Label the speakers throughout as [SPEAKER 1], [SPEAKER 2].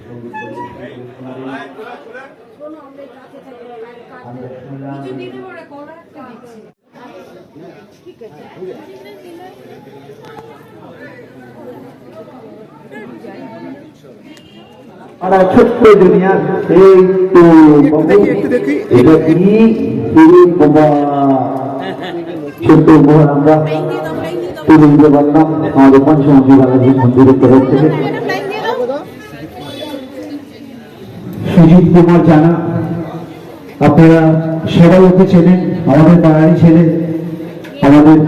[SPEAKER 1] সংগীত ছোট্ট দুনিয়া এই তো এটা কি ছোট্ট উপহার আমরা তুলে দিতে পারলাম। আমাদের বালাজি মন্দিরের তরফ থেকে সুজিত কুমার জানা। আপনারা সবাই ওকে চেনেন, আমাদের পাড়ারই ছেলে। আমাদের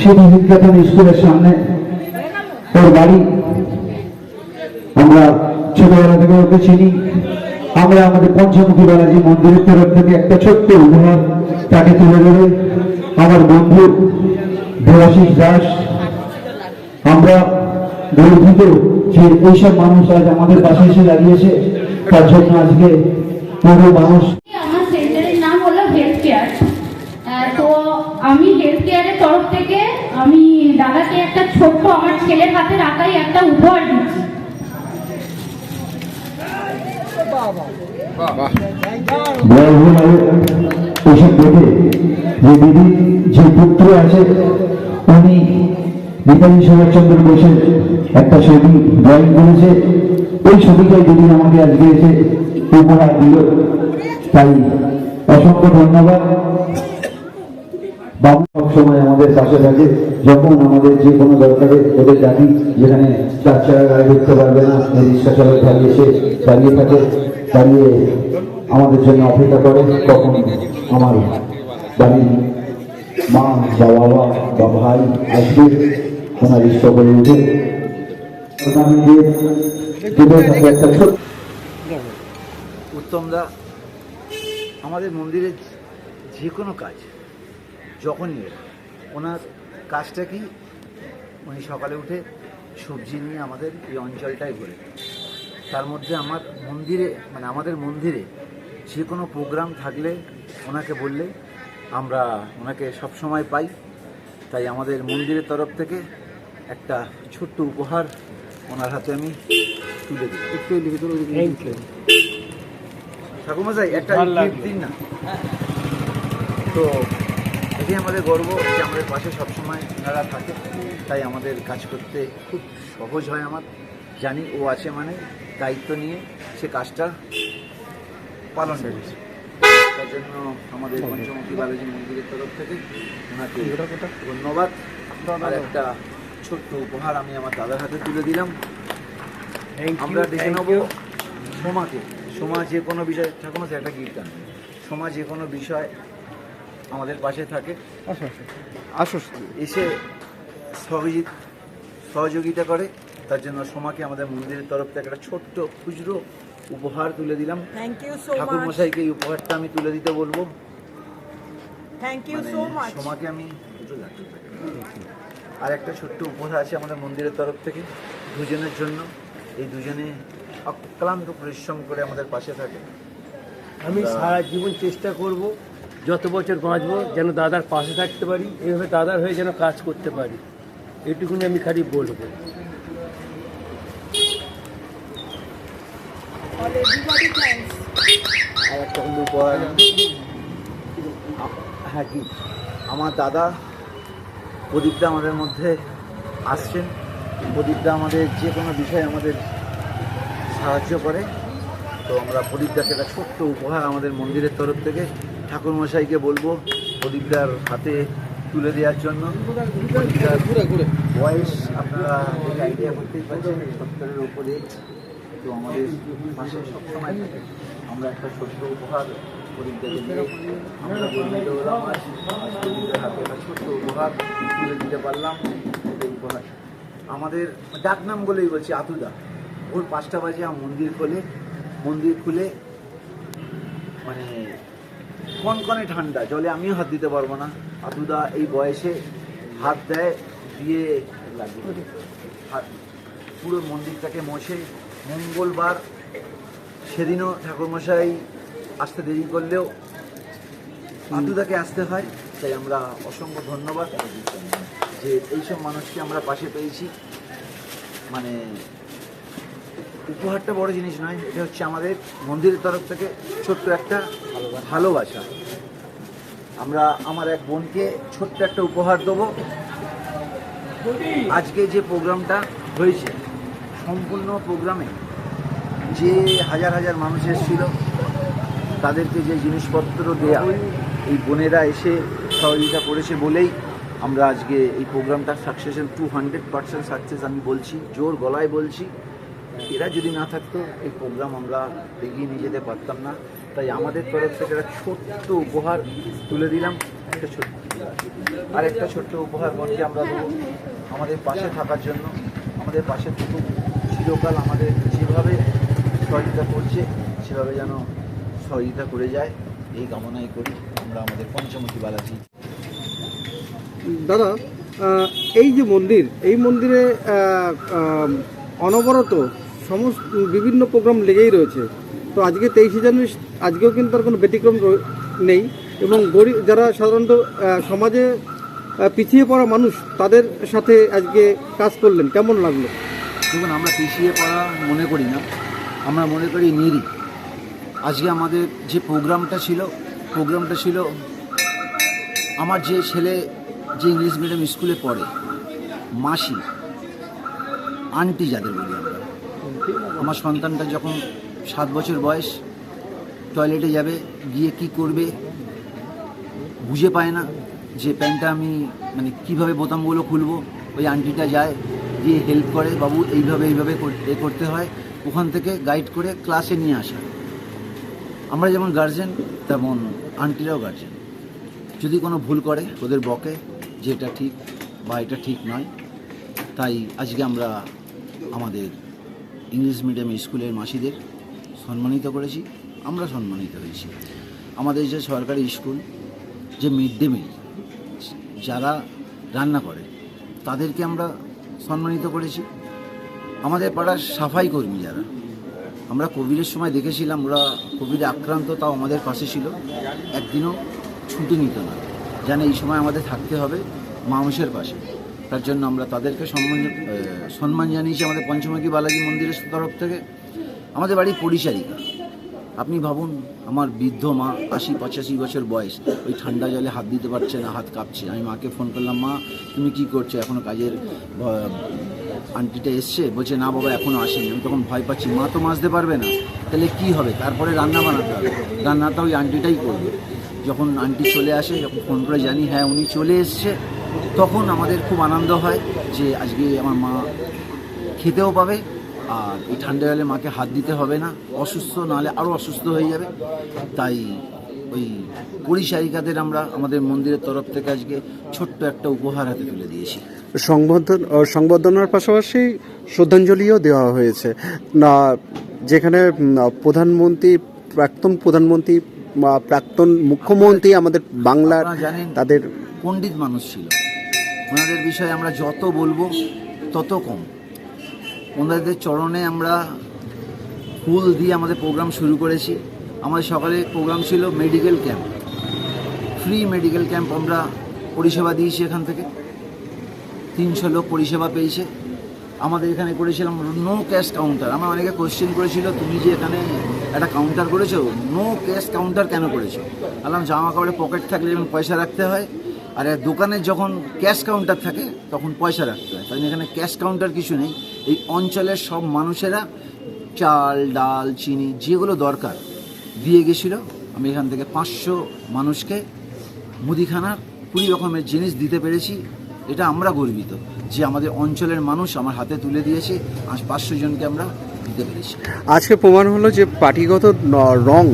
[SPEAKER 1] সিটি বিদ্যাপন স্কুলের সামনে ওর বাড়ি। আমরা ছোটবেলা থেকে ওকে চিনি। আমরা আমাদের পঞ্চমুখী বালাজি মন্দিরের তরফ থেকে একটা ছোট্ট উপহার তাকে তুলে দেবে আমার বন্ধু দেবাশিস দাস। আমরা গর্বিত যে এইসব মানুষ আজ আমাদের পাশে এসে দাঁড়িয়েছে। তার জন্য আজকে পুরো মানুষ
[SPEAKER 2] আমার সেন্টারের নাম হলো হেলথ কেয়ার তো আমি হেলথ কেয়ারের তরফ থেকে আমি দাদাকে একটা ছোট্ট আমার ছেলের হাতে রাখাই একটা উপহার দিচ্ছি।
[SPEAKER 1] এইসব দেখে যে দিদি যে পুত্র আছে উনি নেতাজি সুভাষচন্দ্র বোসের একটা ছবি ড্রয়িং করেছে। ওই ছবিটাই দিদি আমাকে আজকে এসে উপহার দিল, তাই অসংখ্য ধন্যবাদ। বাবু সবসময় আমাদের পাশে থাকে, যখন আমাদের যে কোনো দরকারে ওদের ডাকি, যেখানে চার চাকা গাড়ি ঢুকতে পারবে না রিক্সা চালক দাঁড়িয়ে এসে দাঁড়িয়ে থাকে দাঁড়িয়ে আমাদের জন্য অপেক্ষা করে। কখন আমার বাড়ির মা, বা বাবা, বা ভাই আসবে, ওনার ইষ্ট করে উঠে।
[SPEAKER 3] উত্তমদা, আমাদের মন্দিরে যে কোনো কাজ, যখনই ওনার কাজটা কি? উনি সকালে উঠে সবজি নিয়ে আমাদের এই অঞ্চলটায় ঘুরে তার মধ্যে আমার মন্দিরে মানে আমাদের মন্দিরে যে কোনো প্রোগ্রাম থাকলে ওনাকে বললে আমরা ওনাকে সব সময় পাই। তাই আমাদের মন্দিরের তরফ থেকে একটা ছোট্ট উপহার ওনার হাতে আমি তুলে দিই একটু দিন না। তো এটাই আমাদের গর্ব যে আমাদের পাশে সবসময় ওনারা থাকে তাই আমাদের কাজ করতে খুব সহজ হয় আমার। জানি ও আছে মানে দায়িত্ব নিয়ে সে কাজটা পালন করেছে। তার জন্য আমাদের পঞ্চমুখী বালাজি মন্দিরের তরফ থেকে ওনাকে ধন্যবাদ। আর একটা ছোট্ট উপহার আমি আমার দাদার হাতে তুলে দিলাম। আমরা দেখে নেব। সোমাকে সোমা যে কোনো বিষয় ঠাকুমা একটা গিফট আন সোমা যে কোনো বিষয় আমাদের পাশে থাকে।
[SPEAKER 4] আসো
[SPEAKER 3] এসে সহযোগি সহযোগিতা করে। তার জন্য সোমাকে আমাদের মন্দিরের তরফ থেকে একটা ছোট্ট খুচরো উপহার তুলে দিলাম। ঠাকুর মশাইকে এই উপহারটা আমি তুলে দিতে বলব।
[SPEAKER 5] You
[SPEAKER 3] মানে
[SPEAKER 5] so much.
[SPEAKER 3] সোমাকে আমি আর একটা ছোট্ট উপহার আছে আমাদের মন্দিরের তরফ থেকে। দুজনের জন্য। এই দুজনে অক্লান্ত পরিশ্রম করে আমাদের পাশে থাকে।
[SPEAKER 4] আমি সারা জীবন চেষ্টা করব যত বছর বাঁচবো যেন দাদার পাশে থাকতে পারি এইভাবে দাদার হয়ে যেন কাজ করতে পারি। এটুকুনি আমি খালি বলব।
[SPEAKER 3] আর একটা হলো হ্যাঁ কি? আমার দাদা প্রদীপদা আমাদের মধ্যে আসছেন। প্রদীপদা আমাদের যে কোনো বিষয়ে আমাদের সাহায্য করে। তো আমরা প্রদীপদাকে একটা ছোট্ট উপহার আমাদের মন্দিরের তরফ থেকে ঠাকুরমশাইকে বলব প্রদীপদার হাতে তুলে দেওয়ার জন্য। বয়স আপনারা আইডিয়া করতেই পারছেন সত্তরের উপরে তো আমাদের সবসময় আমরা একটা ছোট্ট উপহার প্রদীপদাকে আমরা হাতে একটা ছোট্ট উপহার তুলে দিতে পারলাম। এই উপহার আমাদের ডাক নাম বলেই বলছি, আতুদা। ওর পাঁচটা বাজে আমার মন্দির খোলে, মন্দির খুলে মানে কনকনে ঠান্ডা, জলে আমিও হাত দিতে পারব না। আতুদা এই বয়সে হাত দেয়, দিয়ে লাগবে। হাত পুরো মন্দিরটাকে মোছে মঙ্গলবার সেদিনও ঠাকুরমশাই আসতে দেরি করলেও আতুদাকে আসতে হয়, তাই আমরা অসংখ্য ধন্যবাদ। যে এইসব মানুষকে আমরা পাশে পেয়েছি। মানে উপহারটা বড় জিনিস নয় এটা হচ্ছে আমাদের মন্দিরের তরফ থেকে ছোট্ট একটা ভালোবাসা। আমরা আমার এক বোনকে ছোট্ট একটা উপহার দেবো। আজকে যে প্রোগ্রামটা হয়েছে সম্পূর্ণ প্রোগ্রামে যে হাজার হাজার মানুষ এসেছিল তাদেরকে যে জিনিসপত্র দেয়া এই বোনেরা এসে সহযোগিতা করেছে বলেই আমরা আজকে এই প্রোগ্রামটা success two hundred percent success আমি বলছি, জোর গলায় বলছি। এরা যদি না থাকতো, এই প্রোগ্রাম আমরা এগিয়ে নিয়ে যেতে পারতাম না। তাই আমাদের তরফ থেকে একটা ছোট্ট উপহার তুলে দিলাম। একটা ছোট্ট আর একটা ছোট্ট উপহার মনকে আমরা আমাদের পাশে থাকার জন্য। আমাদের পাশে থাকুক। চিরকাল আমাদের যেভাবে সহযোগিতা করছে, সেভাবে যেন সহযোগিতা করে যায়, এই কামনাই করি। আমরা আমাদের পঞ্চমুখী বালাজি।
[SPEAKER 6] দাদা এই যে মন্দির, এই মন্দিরে অনবরত সমস্ত বিভিন্ন প্রোগ্রাম লেগেই রয়েছে। তো আজকে তেইশে জানুয়ারি, আজকেও কিন্তু তার কোনো ব্যতিক্রম নেই এবং গরিব, যারা সাধারণত সমাজে পিছিয়ে পড়া মানুষ, তাদের সাথে আজকে কাজ করলেন, কেমন লাগল?
[SPEAKER 3] দেখুন, আমরা পিছিয়ে পড়া মনে করি না, আমরা মনে করি নিরি আজকে আমাদের যে প্রোগ্রামটা ছিল প্রোগ্রামটা ছিল, আমার যে ছেলে যে ইংলিশ মিডিয়াম স্কুলে পড়ে, মাসি আন্টি যাদের বলি আমরা। আমার সন্তানটা যখন সাত বছর বয়স টয়লেটে যাবে, গিয়ে কি করবে, বুঝে পায় না যে প্যান্টটা আমি মানে কীভাবে বোতামগুলো খুলবো, ওই আন্টিটা যায়, গিয়ে হেল্প করে, বাবু, এইভাবে এইভাবে এ করতে হয়। ওখান থেকে গাইড করে ক্লাসে নিয়ে আসা। আমরা যেমন গার্জেন তেমন আন্টিরাও গার্জেন যদি কোনো ভুল করে ওদের বকে যে এটা ঠিক বা এটা ঠিক নয়। তাই আজকে আমরা আমাদের ইংলিশ মিডিয়াম স্কুলের মাসিদের সম্মানিত করেছি। আমরা সম্মানিত হয়েছি। আমাদের যে সরকারি স্কুল, যে মিড ডে মিল যারা রান্না করে, তাদেরকে আমরা সম্মানিত করেছি। আমাদের পাড়ার সাফাই কর্মী যারা, আমরা কোভিডের সময় দেখেছিলাম, ওরা কোভিডে আক্রান্ত, তাও আমাদের পাশে ছিল। একদিনও ছুটি নিত না। যেন এই সময় আমাদের থাকতে হবে মানুষের পাশে। তার জন্য আমরা তাদেরকে সম্মান সম্মান জানিয়েছি আমাদের পঞ্চমুখী বালাজি মন্দিরের তরফ থেকে। আমাদের বাড়ি পরিচারিকা। আপনি ভাবুন, আমার বৃদ্ধ মা, আশি পঁচাশি বছর বয়স, ওই ঠান্ডা জলে হাত দিতে পারছে না, হাত কাঁপছে। আমি মাকে ফোন করলাম, মা, তুমি কি করছ? এখনও কাজের আন্টিটা এসছে? বলছে, না বাবা এখনও আসেনি। আমি তখন ভয় পাচ্ছি, মা তো মাজতে পারবে না। তাহলে কি হবে? তারপরে রান্না বানাতে হবে। রান্নাটা ওই আন্টিটাই করবে। যখন আন্টি চলে আসে, যখন ফোন করে জানি হ্যাঁ উনি চলে এসছে, তখন আমাদের খুব আনন্দ হয় যে আজকে আমার মা খেতেও পাবে, আর এই ঠান্ডা গেলে মাকে হাত দিতে হবে না, অসুস্থ, নাহলে আরও অসুস্থ হয়ে যাবে। তাই ওই পরিচারিকাদের আমরা আমাদের মন্দিরের তরফ থেকে আজকে ছোট্ট একটা উপহার হাতে তুলে দিয়েছি।
[SPEAKER 6] সংবর্ধন সংবর্ধনার পাশাপাশি শ্রদ্ধাঞ্জলিও দেওয়া হয়েছে। না, যেখানে প্রধানমন্ত্রী, প্রাক্তন প্রধানমন্ত্রী প্রাক্তন মুখ্যমন্ত্রী আমাদের বাংলার
[SPEAKER 3] জানেন
[SPEAKER 6] তাদের
[SPEAKER 3] পণ্ডিত মানুষ ছিল। ওনাদের বিষয়ে আমরা যত বলব তত কম। ওনাদের চরণে আমরা ফুল দিয়ে আমাদের প্রোগ্রাম শুরু করেছি। আমাদের সকালে প্রোগ্রাম ছিল medical camp. Free medical camp আমরা পরিষেবা দিয়েছি এখান থেকে। তিনশো লোক পরিষেবা পেয়েছে। আমাদের এখানে করেছিলাম নো ক্যাশ কাউন্টার আমার অনেকে কোশ্চেন করেছিল, তুমি যে এখানে একটা কাউন্টার করেছ নো ক্যাশ কাউন্টার কেন করেছ? আলাম জামা কাপড়ে পকেট থাকলে যেমন পয়সা রাখতে হয়, আর দোকানে যখন ক্যাশ কাউন্টার থাকে, তখন পয়সা রাখতে হয়। তাই এখানে ক্যাশ কাউন্টার কিছু নেই। এই অঞ্চলের সব মানুষেরা চাল, ডাল, চিনি, যেগুলো দরকার, দিয়ে গেছিল। আমি এখান থেকে পাঁচশো মানুষকে মুদিখানার কুড়ি রকমের জিনিস দিতে পেরেছি। এটা আমরা গর্বিত যে আমাদের অঞ্চলের মানুষ আমার হাতে তুলে দিয়েছে আজ পাঁচশো জনকে আমরা দিতে পেরেছি।
[SPEAKER 6] আজকে প্রমাণ হলো যে পার্টিগত রং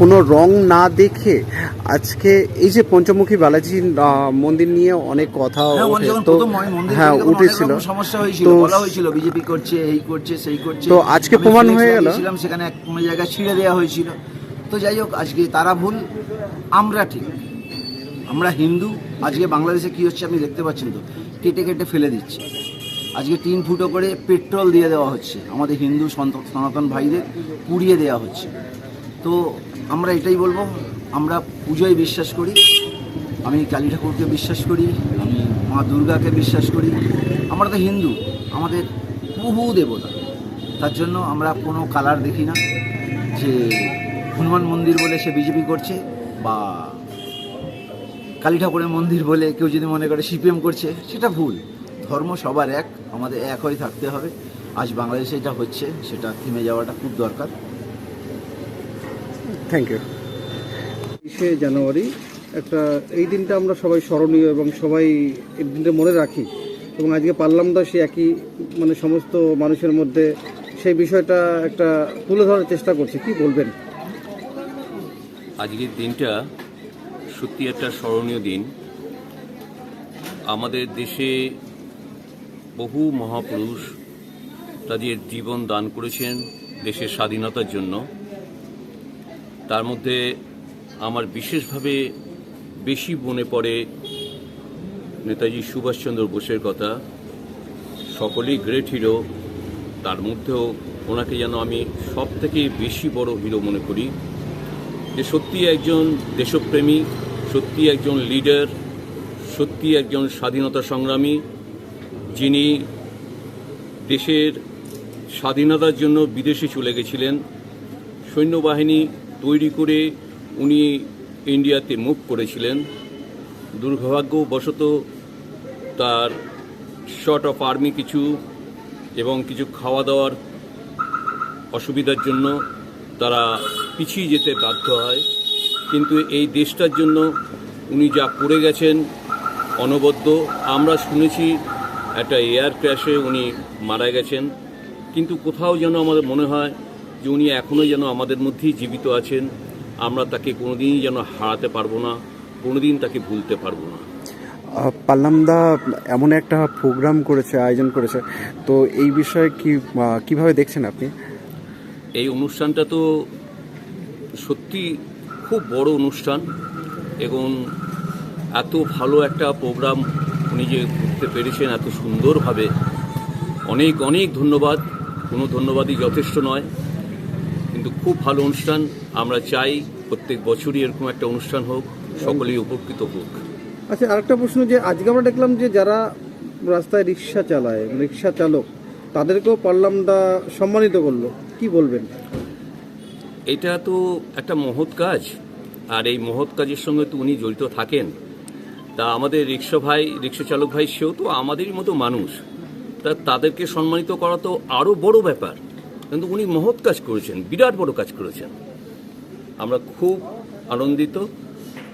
[SPEAKER 6] কোনো রং না দেখে আজকে এই যে পঞ্চমুখী বালাজি মন্দির নিয়ে অনেক কথা
[SPEAKER 3] হ্যাঁ
[SPEAKER 6] হ্যাঁ উঠেছিল।
[SPEAKER 3] সমস্যা হয়েছিল বলা হয়েছিল বিজেপি করছে এই করছে সেই করছে।
[SPEAKER 6] তো আজকে প্রমাণ হয়ে গেল।
[SPEAKER 3] সেখানে এক জায়গায় ছিঁড়ে দেওয়া হয়েছিল। তো যাই হোক আজকে তারা ভুল আমরা ঠিক। আমরা হিন্দু, আজকে বাংলাদেশে কি হচ্ছে আপনি দেখতে পাচ্ছেন তো, কেটে কেটে ফেলে দিচ্ছে। আজকে তিন ফুটো করে পেট্রোল দিয়ে দেওয়া হচ্ছে, আমাদের হিন্দু সনাতন ভাইদের পুড়িয়ে দেওয়া হচ্ছে। তো আমরা এটাই বলব, আমরা পুজোয় বিশ্বাস করি, আমি কালী ঠাকুরকে বিশ্বাস করি, আমি মা দুর্গাকে বিশ্বাস করি। আমরা তো হিন্দু, আমাদের বহু দেবতা, তার জন্য আমরা কোনো কালার দেখি না যে হনুমান মন্দির বলে সে বিজেপি করছে বা কালী ঠাকুরের মন্দির বলে কেউ যদি মনে করে সিপিএম করছে সেটা ভুল। ধর্ম সবার এক আমাদের এক হয়ে থাকতে হবে। আজ বাংলাদেশে এটা হচ্ছে সেটা থেমে যাওয়াটা খুব দরকার।
[SPEAKER 6] থ্যাংক ইউ তেইশে জানুয়ারি একটা এই দিনটা আমরা সবাই স্মরণীয় এবং সবাই এই দিনটা মনে রাখি। এবং আজকে পারলাম দা সে একই মানে সমস্ত মানুষের মধ্যে সেই বিষয়টা একটা তুলে ধরার চেষ্টা করছে। কি বলবেন?
[SPEAKER 7] আজকের দিনটা সত্যি একটা স্মরণীয় দিন। আমাদের দেশে বহু মহাপুরুষ তাদের জীবন দান করেছেন দেশের স্বাধীনতার জন্য। তার মধ্যে আমার বিশেষভাবে বেশি মনে পড়ে নেতাজি সুভাষচন্দ্র বোসের কথা। সকলেই গ্রেট হিরো তার মধ্যেও ওনাকে যেন আমি সব থেকে বেশি বড় হিরো মনে করি। যে সত্যি একজন দেশপ্রেমী সত্যি একজন লিডার, সত্যি একজন স্বাধীনতা সংগ্রামী, যিনি দেশের স্বাধীনতার জন্য বিদেশে চলে গেছিলেন। সৈন্যবাহিনী তৈরি করে উনি ইন্ডিয়াতে মুভ করেছিলেন। দুর্ভাগ্যবশত তার শর্ট অফ আর্মি কিছু এবং কিছু খাওয়া দাওয়ার অসুবিধার জন্য তারা পিছিয়ে যেতে বাধ্য হয়। কিন্তু এই দেশটার জন্য উনি যা করে গেছেন অনবদ্য। আমরা শুনেছি একটা এয়ার ক্র্যাশে উনি মারা গেছেন। কিন্তু কোথাও যেন আমাদের মনে হয় যে উনি এখনও যেন আমাদের মধ্যেই জীবিত আছেন। আমরা তাকে কোনোদিনই যেন হারাতে পারব না কোনোদিন তাকে ভুলতে পারব না।
[SPEAKER 8] পাল্লামদা এমন একটা প্রোগ্রাম করেছে আয়োজন করেছে। তো এই বিষয়ে কি কীভাবে দেখছেন আপনি?
[SPEAKER 7] এই অনুষ্ঠানটা তো সত্যি খুব বড় অনুষ্ঠান এবং এত ভালো একটা প্রোগ্রাম উনি যে করতে পেরেছেন, এত সুন্দরভাবে। অনেক অনেক ধন্যবাদ। কোনো ধন্যবাদই যথেষ্ট নয়। কিন্তু খুব ভালো অনুষ্ঠান। আমরা চাই প্রত্যেক বছরই এরকম একটা অনুষ্ঠান হোক, সকলেই উপকৃত হোক।
[SPEAKER 6] আচ্ছা আরেকটা প্রশ্ন যে, আজকে আমরা দেখলাম যে, যারা রাস্তায় রিক্সা চালায়, রিক্সা চালক, তাদেরকেও পারলাম দা সম্মানিত করল। কি বলবেন?
[SPEAKER 7] এটা তো একটা মহৎ কাজ। আর এই মহৎ কাজের সঙ্গে তো উনি জড়িত থাকেন। তা আমাদের রিক্সা ভাই, রিক্সা চালক ভাই, সেও তো আমাদেরই মতো মানুষ। তা তাদেরকে সম্মানিত করা তো আরও বড় ব্যাপার। কিন্তু উনি মহৎ কাজ করেছেন, বিরাট বড় কাজ করেছেন। আমরা খুব আনন্দিত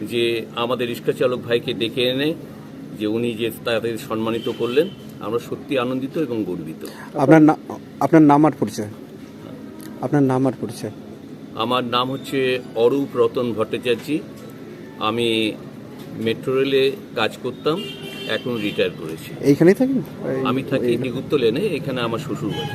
[SPEAKER 7] যে আমাদের রিক্সা চালক ভাইকে ডেকে এনে যে উনি যে তাদের সম্মানিত করলেন। আমরা সত্যি আনন্দিত এবং গর্বিত।
[SPEAKER 8] আপনার আপনার নাম আর পরিচয়? আপনার নাম আর পরিচয়?
[SPEAKER 7] আমার নাম হচ্ছে অরূপ রতন ভট্টাচার্য। আমি মেট্রো রেলে কাজ করতাম এখন রিটায়ার করেছি।
[SPEAKER 8] এইখানেই থাকি
[SPEAKER 7] আমি থাকি নিগুপ্ত লেনে এখানে আমার শ্বশুর বাড়ি